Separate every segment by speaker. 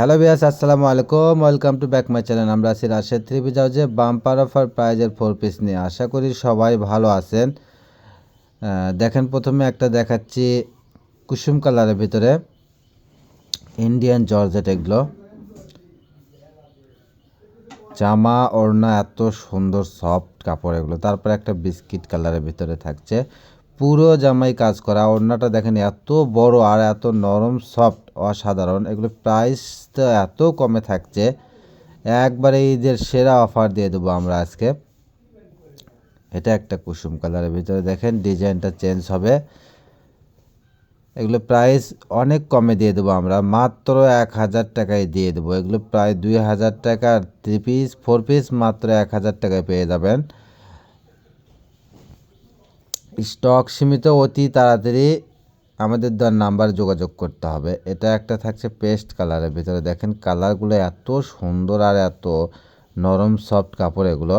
Speaker 1: Hello বিয়াস আসসালামু আলাইকুম welcome to back my channel আমরা আছি রাশেদ থ্রি পিস হাউসে বাম্পার অফার প্রাইজের ফোর পিস নিয়ে। আশা করি সবাই ভালো আছেন। দেখেন প্রথমে একটা দেখাচ্ছি কুসুম কালারের ভিতরে। ইন্ডিয়ান জর্জেট এগুলো। জামা, ওড়না, এত সুন্দর সফট কাপড় এগুলো। তারপরে একটা বিস্কিট কালারের ভিতরে থাকছে। পুরো জামাই কাজ করা, ওড়নাটা দেখেন এত বড় আর এত নরম সফট অসাধারণ। এগুলো প্রাইস তো এত কমে থাকছে। একবারে ঈদের সেরা অফার দিয়ে দেবো আমরা আজকে। এটা একটা কুসুম কালারের ভিতরে দেখেন ডিজাইনটা চেঞ্জ হবে। এগুলো প্রাইস অনেক কমে দিয়ে দেবো আমরা, মাত্র এক হাজার টাকায় দিয়ে দেবো। এগুলো প্রায় দুই হাজার টাকার থ্রি পিস ফোর পিস মাত্র এক হাজার টাকায় পেয়ে যাবেন। স্টক সীমিত, অতি তাড়াতাড়ি আমাদের দেওয়ার নাম্বার যোগাযোগ করতে হবে। এটা একটা থাকছে পেস্ট কালারের ভিতরে। দেখেন কালারগুলো এত সুন্দর আর এত নরম, সফট কাপড় এগুলো।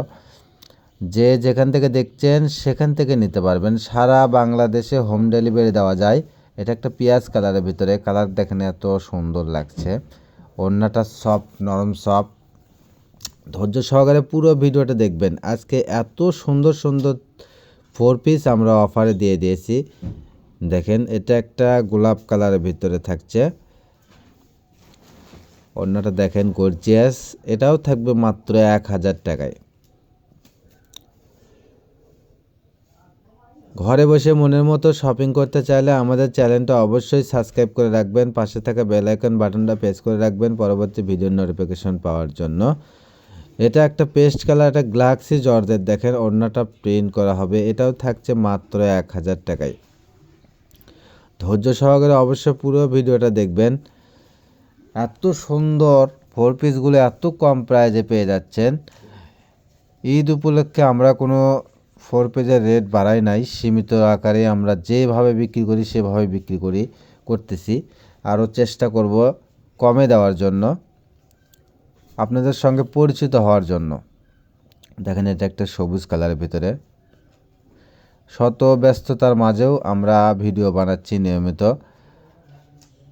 Speaker 1: যে যেখান থেকে দেখছেন সেখান থেকে নিতে পারবেন। সারা বাংলাদেশে হোম ডেলিভারি দেওয়া যায়। এটা একটা পেঁয়াজ কালারের ভিতরে। কালার দেখেন এত সুন্দর লাগছে। ওড়নাটা সফট, নরম, সফট। ধৈর্য সহকারে পুরো ভিডিওটা দেখবেন। আজকে এত সুন্দর সুন্দর ফোর পিস আমরা অফারে দিয়ে দিয়েছি। দেখেন, এটা একটা গোলাপ কালারের ভিতরে থাকছে। অন্যটা দেখেন গর্জিয়াস এটাও থাকবে মাত্র এক হাজার টাকায়। ঘরে বসে মনের মতো শপিং করতে চাইলে আমাদের চ্যানেলটা অবশ্যই সাবস্ক্রাইব করে রাখবেন। পাশে থাকা বেল আইকন বাটনটা প্রেস করে রাখবেন। পরবর্তী ভিডিওর নোটিফিকেশন পাওয়ার জন্য। এটা একটা পেস্ট কালার একটা গ্লাক্সি জর্জের দেখেন অন্যটা প্রিন্ট করা হবে। এটাও থাকছে মাত্র এক হাজার টাকায়। ধৈর্য সহকারে অবশ্যই পুরো ভিডিওটা দেখবেন। এত সুন্দর ফোর পিসগুলো এত কম প্রাইজে পেয়ে যাচ্ছেন। ঈদ উপলক্ষে আমরা কোনো ফোর পেজের রেট বাড়াই নাই। সীমিত আকারে আমরা যেভাবে বিক্রি করি, সেভাবে বিক্রি করি, করতেছি। আরও চেষ্টা করব কমে দেওয়ার জন্য। আপনাদের সঙ্গে পরিচিত হওয়ার জন্য। দেখেন এটা একটা সবুজ কালারের ভিতরে। শত ব্যস্ততার মাঝেও আমরা ভিডিও বানাচ্ছি নিয়মিত।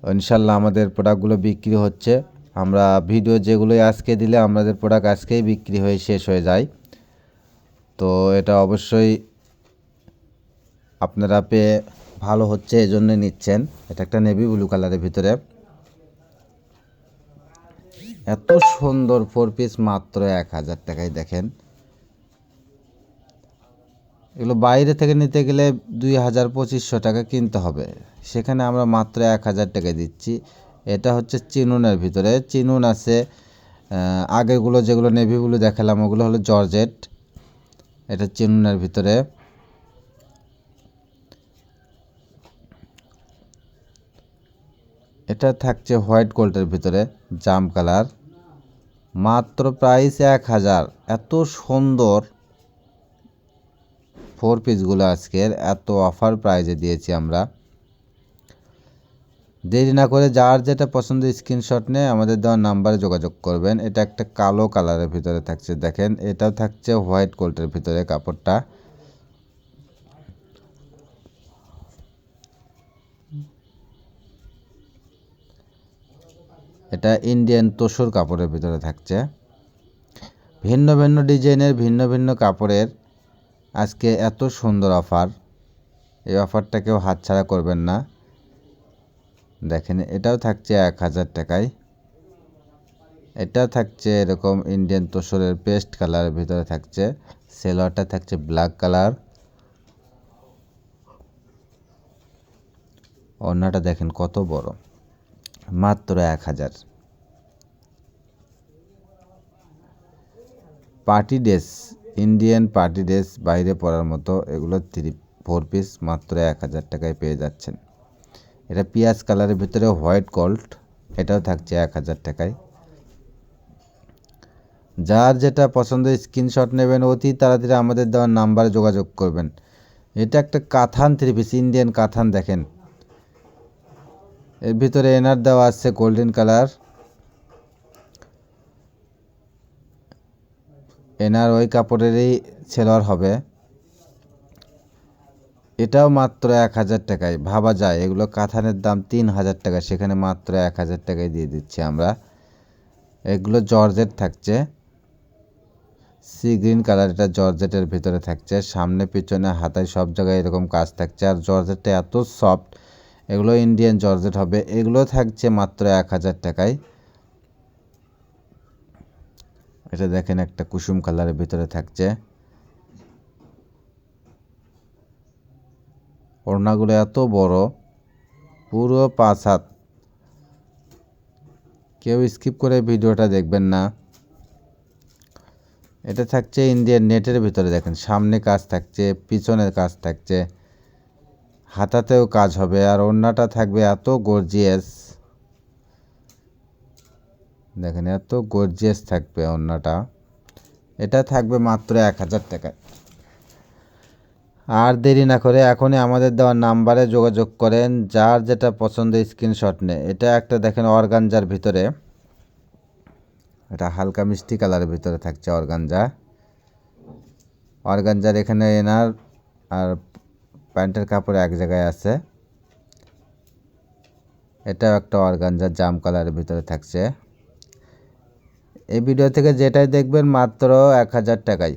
Speaker 1: ইনশাল্লাহ আমাদের প্রোডাক্টগুলো বিক্রি হচ্ছে। আমরা ভিডিও যেগুলো আজকে দিলে আমাদের প্রোডাক্ট আজকেই বিক্রি হয়ে শেষ হয়ে যায়। তো এটা অবশ্যই আপনারা পেয়ে ভালো হচ্ছে এই জন্য নিচ্ছেন। এটা একটা নেভি ব্লু কালারের ভিতরে। এত সুন্দর ফোর পিস মাত্র এক হাজার টাকায় দেখেন। এগুলো বাইরে থেকে নিতে গেলে দুই হাজার পঁচিশশো টাকা কিনতে হবে। সেখানে আমরা মাত্র এক হাজার টাকা দিচ্ছি। এটা হচ্ছে চিনুনের ভিতরে। চিনুন আছে আহ, আগেরগুলো যেগুলো নেভিগুলো দেখালাম ওগুলো হলো জর্জেট। এটা চিনুনের ভিতরে। এটা থাকছে হোয়াইট গোল্ডের ভিতরে জাম কালার। মাত্র প্রাইস এক হাজার। এত সুন্দর ফোর পিসগুলো আজকের, এত অফার প্রাইজে দিয়েছি আমরা। দেরি না করে যার যেটা পছন্দ স্ক্রিনশট নিয়ে আমাদের দেওয়ার নাম্বারে যোগাযোগ করবেন। এটা একটা কালো কালারের ভিতরে থাকছে, দেখেন। এটা থাকছে হোয়াইট কোল্টের ভিতরে কাপড়টা। এটা ইন্ডিয়ান তোসর কাপড়ের ভিতরে থাকছে। ভিন্ন ভিন্ন ডিজাইনের, ভিন্ন ভিন্ন কাপড়ের আজকে এত সুন্দর অফার। এই অফারটা কেউ হাতছাড়া করবেন না। দেখেন, এটাও থাকছে এক হাজার টাকায়। এটা থাকছে এরকম ইন্ডিয়ান তোসরের পেস্ট কালারের ভিতরে থাকছে। সেলোয়ারটা থাকছে ব্ল্যাক কালার ওড়নাটা দেখেন কত বড়। মাত্র এক হাজার। Party dress, Indian party dress বাইরে পরার মতো এগুলো থ্রি ফোর পিস মাত্র এক হাজার টাকায় পেয়ে যাচ্ছেন। এটা পিঁয়াজ কালারের ভিতরে হোয়াইট গোল্ড এটাও থাকছে এক হাজার টাকায়। যার যেটা পছন্দ স্ক্রিনশট নেবেন, অতি তাড়াতাড়ি আমাদের দেওয়ার নাম্বারে যোগাযোগ করবেন। এটা একটা কাথান থ্রি পিস ইন্ডিয়ান কাথান দেখেন। এর ভিতরে এনার দেওয়া আছে গোল্ডেন কালার। এনার ওই কাপড়েরই সেলোয়ার হবে। এটাও মাত্র এক হাজার টাকায়। ভাবা যায়, এগুলো কাঁথানের দাম তিন হাজার টাকা, সেখানে মাত্র এক হাজার টাকায় দিয়ে দিচ্ছি আমরা। এগুলো জর্জেট থাকছে। সি গ্রিন কালার এটা জর্জেটের ভিতরে থাকছে। সামনে, পিছনে, হাতায় সব জায়গায় এরকম কাজ থাকছে। আর জর্জেটটা এত সফট এগুলো ইন্ডিয়ান জর্জেট হবে। এগুলো থাকছে মাত্র এক হাজার টাকায়। এটা দেখেন একটা কুসুম কালারের ভিতরে থাকছে। ওড়নাগুলো এত বড়, পুরো পাঁচ হাত। কেউ স্কিপ করে ভিডিওটা দেখবেন না। এটা থাকছে ইন্ডিয়ান নেটের ভিতরে দেখেন। সামনে কাজ থাকছে, পিছনের কাজ থাকছে। হাতাতেও কাজ হবে আর ওড়নাটা থাকবে এত গর্জিয়াস দেখেন, এত গর্জিয়াস থাকবে ওড়নাটা। এটা থাকবে মাত্র এক হাজার টাকায়। আর দেরি না করে এখনই আমাদের দেওয়া নাম্বারে যোগাযোগ করেন, যার যেটা পছন্দ স্ক্রিনশট নেয় এটা একটা দেখেন অর্গানজার ভিতরে। এটা হালকা মিষ্টি কালারের ভিতরে থাকছে অর্গানজা। অর্গানজার এখানে এনার আর প্যান্টের কাপড় এক জায়গায় আছে। এটাও একটা অর্গানজার জাম কালারের ভিতরে থাকছে। এই ভিডিও থেকে যেটাই দেখবেন মাত্র এক হাজার টাকায়।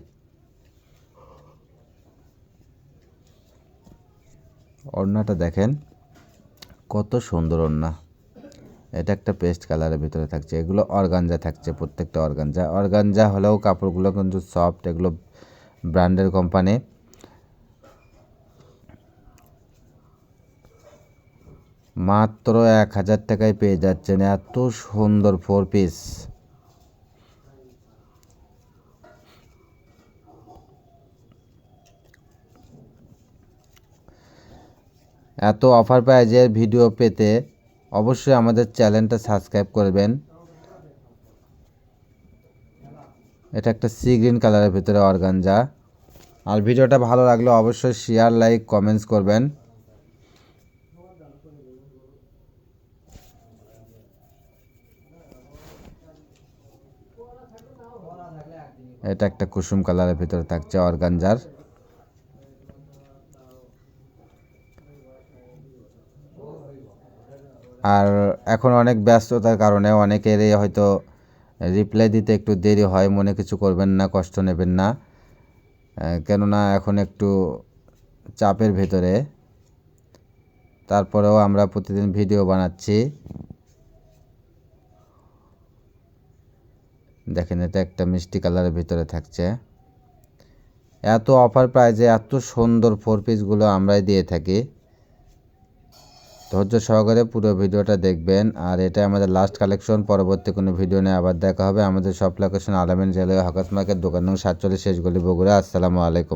Speaker 1: ওড়নাটা দেখেন, কত সুন্দর ওড়না। এটা একটা পেস্ট কালারের ভিতরে থাকছে। এগুলো অর্গানজা থাকছে, প্রত্যেকটা অর্গানজা। অর্গানজা হলেও কাপড়গুলো কিন্তু সফট, এগুলো ব্র্যান্ডের কোম্পানি। মাত্র এক হাজার টাকায় পেয়ে যাচ্ছেন এত সুন্দর ফোর পিস এত অফার প্রাইজের ভিডিও পেতে অবশ্যই আমাদের চ্যানেলটা সাবস্ক্রাইব করবেন। এটা একটা সি গ্রিন কালারের ভিতরে অর্গানজা। আর ভিডিওটা ভালো লাগলে অবশ্যই শেয়ার লাইক কমেন্টস করবেন। এটা একটা কুসুম কালারের ভিতরে থাকছে অর্গানজার। আর এখন অনেক ব্যস্ততার কারণে অনেকেরই হয়তো রিপ্লাই দিতে একটু দেরি হয়, মনে কিছু করবেন না, কষ্ট নেবেন না। কেননা এখন একটু চাপের ভেতরে। তারপরেও আমরা প্রতিদিন ভিডিও বানাচ্ছি। দেখেন, এটা একটা মিষ্টি কালারের ভিতরে থাকছে। এত অফার প্রাইজে এত সুন্দর ফোর পিসগুলো আমরাই দিয়ে থাকি। ধৈর্য সহকারে পুরো ভিডিওটা দেখবেন। আর এটা আমাদের লাস্ট কালেকশন পরবর্তী কোনো ভিডিও নিয়ে আবার দেখা হবে। আমাদের সব লোকেশন আলামিন জেলায় হকাস মার্কেট, দোকান নং সাতচল্লিশ শেষ গলি বগুড়া। আসসালামু আলাইকুম।